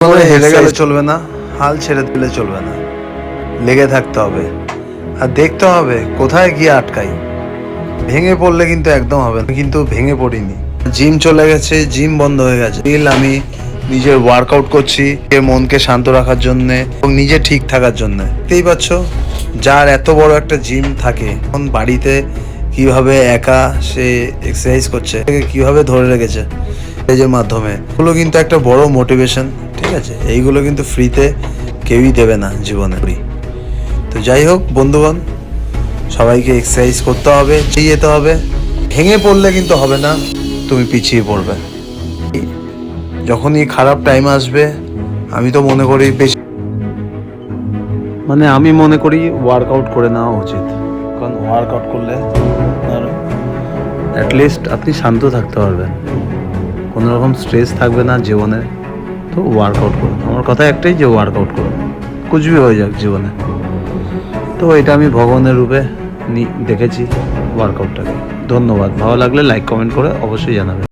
হেরে গেলে চলবে না হাল ছেড়ে দিলে চলবে না। লেগে থাকতে হবে। আর দেখতে হবে কোথায় গিয়ে আটকাই। ভেঙে পড়লে কিন্তু একদম হবে না। কিন্তু ভেঙে পড়িনি। জিম চলে গেছে জিম বন্ধ হয়ে গেছে। Still আমি নিজের ওয়ার্কআউট করছি মনকে শান্ত রাখার জন্য এবং নিজে ঠিক থাকার জন্য। দেখতেই পাচ্ছ যার এত বড় একটা জিম থাকে এখন বাড়িতে কীভাবে একা সে এক্সারসাইজ করছে কীভাবে ধরে রেখেছে এর মাধ্যমে। এগুলো কিন্তু একটা বড় মোটিভেশন ঠিক আছে? এইগুলো কিন্তু ফ্রিতে কেউই দেবে না জীবনে। ফ্রি তো যাই হোক, বন্ধুগণ, সবাইকে এক্সারসাইজ করতে হবে যেতে হবে। ভেঙে পড়লে কিন্তু হবে না, তুমি পিছিয়ে পড়বে। যখনই খারাপ টাইম আসবে, আমি তো মনে করি বেশি মানে আমি মনে করি ওয়ার্কআউট করে নেওয়া উচিত। কারণ ওয়ার্কআউট করলে আপনার অ্যাটলিস্ট আপনি শান্ত থাকতে পারবেন। কোনো রকম স্ট্রেস থাকবে না জীবনে। তো ওয়ার্কআউট করুন। আমার কথা একটাই যে ওয়ার্কআউট করুন। কুচবি হয়ে যাক জীবনে। তো এটা আমি ভগবানের রূপে দেখেছি ওয়ার্কআউটটাকে ধন্যবাদ। ভালো লাগলে লাইক কমেন্ট করে অবশ্যই জানাবেন।